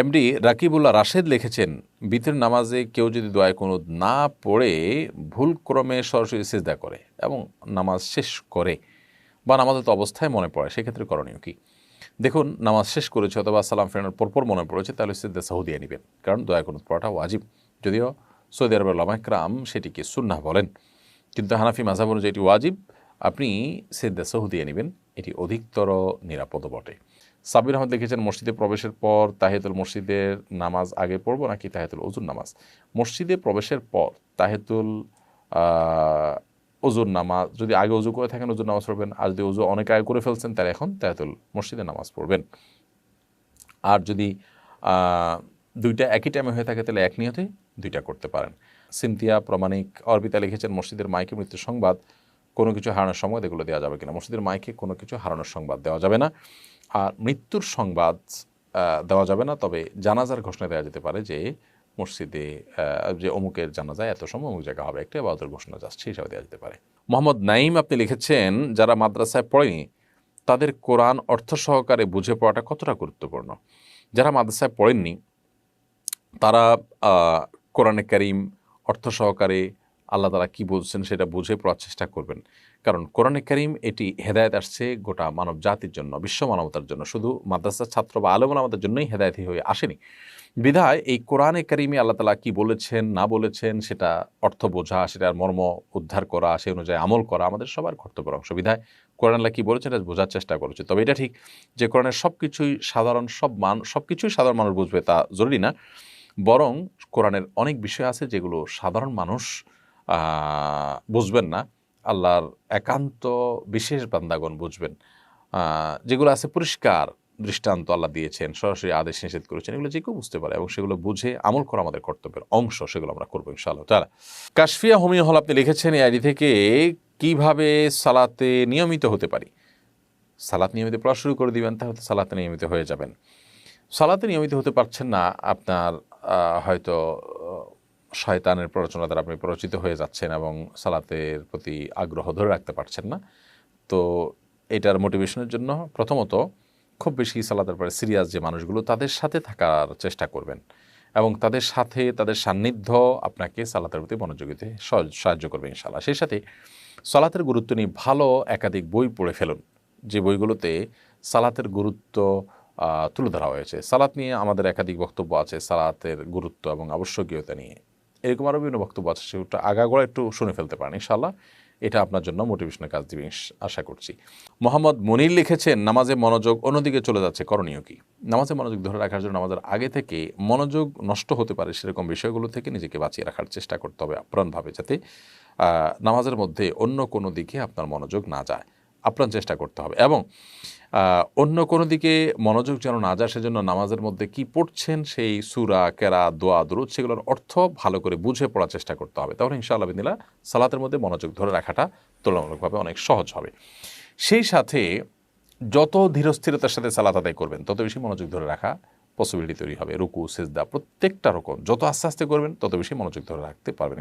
MD Rakibullah Rashed লিখেছেন, বিতের নামাজে কেউ যদি দোয়ায় কোনো না পড়ে ভুলক্রমে সরাসরি সিজদা করে এবং নামাজ শেষ করে বা নামাজত অবস্থায় মনে পড়ে, সেক্ষেত্রে করণীয় কি? দেখুন, নামাজ শেষ করেছে অথবা সালাম ফেরানোর পরপর মনে পড়েছে, তাহলে সিদ্ধা সাহুদিয়া নেবেন। কারণ দয়া কোনো পড়াটা ওয়াজিব। যদিও সৌদি আরবের লামাকরাম সেটিকে সুন্না বলেন। কিন্তু হানাফি মাঝাব অনুযায়ী এটি ওয়াজিব। আপনি সিদ্ধা দিয়ে নেবেন। এটি অধিকতর নিরাপদ বটে। সাবির আহমদ লিখেছেন, মসজিদে প্রবেশের পর তাহেতুল মসজিদের নামাজ আগে পড়ব নাকি তাহেতুল অজুর নামাজ? মসজিদে প্রবেশের পর তাহেতুল অজুর নামাজ, যদি আগে অজু করে থাকেন অজুর নামাজ পড়বেন। আর যদি অজু অনেক আগে করে ফেলছেন, তাহলে এখন তাহেতুল মসজিদে নামাজ পড়বেন। আর যদি দুইটা একই টাইমে হয়ে থাকে, তাহলে এক নিয়তে দুইটা করতে পারেন। সিনথিয়া প্রমাণিক অর্বিতা লিখেছেন, মসজিদের মাইকে মৃত্যুর সংবাদ। কোনো কিছু হারানোর সংবাদ এগুলো দেওয়া যাবে কিনা। মসজিদের মাইকে কোনো কিছু হারানোর সংবাদ দেওয়া যাবে না। আর মৃত্যুর সংবাদ দেওয়া যাবে না। তবে জানাজার ঘোষণা দেওয়া যেতে পারে যে মসজিদে যে অমুকের জানাজায় এত সময় অমুক জায়গা হবে, একটা বাদর ঘোষণা যাচ্ছে হিসাবে দেওয়া যেতে পারে। মোহাম্মদ নাইম আপনি লিখেছেন, যারা মাদ্রাসায় পড়েনি, তাদের কোরআন অর্থ সহকারে বুঝে পড়াটা কতটা গুরুত্বপূর্ণ? যারা মাদ্রাসায় পড়েননি, তারা কোরআনে কারিম অর্থ সহকারে আল্লাহ তালা কী বলছেন সেটা বুঝে পড়ার চেষ্টা করবেন। কারণ কোরআনে কারিম এটি হেদায়ত আসছে গোটা মানব জাতির জন্য, বিশ্ব মানবতার জন্য। শুধু মাদ্রাসার ছাত্র বা আলম আমাদের জন্যই হেদায়তি হয়ে আসেনি। বিধায় এই কোরআনে কারিমে আল্লাহ তালা কী বলেছেন, না বলেছেন, সেটা অর্থ বোঝা, সেটার মর্ম উদ্ধার করা, সেই অনুযায়ী আমল করা আমাদের সবার কর্তব্যের অংশ। বিধায় কোরআন আল্লাহ কী বলেছেন এটা বোঝার চেষ্টা করেছে। তবে এটা ঠিক যে কোরআনের সব কিছুই সাধারণ, সব মান সব কিছুই সাধারণ মানুষ বুঝবে তা জরুরি না। বরং কোরআনের অনেক বিষয় আছে যেগুলো সাধারণ মানুষ বুঝবেন না। আল্লাহর একান্ত বিশেষ বান্দাগণ বুঝবেন। যেগুলো আছে পরিষ্কার দৃষ্টান্ত আল্লাহ দিয়েছেন, সরাসরি আদেশ নিষেধ করেছেন, এগুলো যে কেউ বুঝতে পারে এবং সেগুলো বুঝে আমল করা আমাদের কর্তব্যের অংশ, সেগুলো আমরা করব ইনশাআল্লাহ তারা কাশফিয়া হোমিও হল, আপনি লিখেছেন এই আইডি থেকে কীভাবে সালাতে নিয়মিত হতে পারি। সালাত নিয়মিত পড়া শুরু করে দিবেন, তাহলে সালাতে নিয়মিত হয়ে যাবেন। সালাতে নিয়মিত হতে পারছেন না, আপনার হয়তো শয়তানের প্ররোচনা দ্বারা আপনি প্ররোচিত হয়ে যাচ্ছেন এবং সালাতের প্রতি আগ্রহ ধরে রাখতে পারছেন না। তো এটার মোটিভেশনের জন্য প্রথমত খুব বেশি সালাতের পরে সিরিয়াস যে মানুষগুলো, তাদের সাথে থাকার চেষ্টা করবেন এবং তাদের সাথে, তাদের সান্নিধ্য আপনাকে সালাতের প্রতি মনোযোগীতে সাহায্য করবে ইনশাল্লাহ সেই সাথে সালাতের গুরুত্ব নিয়ে ভালো একাধিক বই পড়ে ফেলুন। যে বইগুলোতে সালাতের গুরুত্ব তুলে ধরা হয়েছে। সালাত নিয়ে আমাদের একাধিক বক্তব্য আছে সালাতের গুরুত্ব এবং আবশ্যকীয়তা নিয়ে। এরকম আরও বিভিন্ন বক্তব্য আছে সেটা আগাগোড়া একটু শুনে ফেলতে পারেন ইনশাল্লাহ এটা আপনার জন্য মোটিভেশনের কাজ দিবে আশা করছি। মোহাম্মদ মনির লিখেছেন, নামাজে মনোযোগ অন্যদিকে চলে যাচ্ছে, করণীয় কি? নামাজে মনোযোগ ধরে রাখার জন্য নামাজের আগে থেকে মনোযোগ নষ্ট হতে পারে সেরকম বিষয়গুলো থেকে নিজেকে বাঁচিয়ে রাখার চেষ্টা করতে হবে আপ্রাণভাবে, যাতে নামাজের মধ্যে অন্য কোনো দিকে আপনার মনোযোগ না যায়। আপ্রাণ চেষ্টা করতে হবে। এবং অন্য কোনো দিকে মনোযোগ যেন না যায়, সেজন্য নামাজের মধ্যে কি পড়ছেন সেই সুরা, কেরা, দোয়া, দুরুদ, সেগুলোর অর্থ ভালো করে বুঝে পড়ার চেষ্টা করতে হবে। তাহলে ইনশাআল্লাহ বিদিলা সালাতের মধ্যে মনোযোগ ধরে রাখাটা তুলনামূলকভাবে অনেক সহজ হবে। সেই সাথে যত ধীরস্থিরতার সাথে সালাত আদায় করবেন, তত বেশি মনোযোগ ধরে রাখা পসিবিলিটি তৈরি হবে। রুকু, সেজদা, প্রত্যেকটা রকম, যত আস্তে আস্তে করবেন, তত বেশি মনোযোগ ধরে রাখতে পারবেন।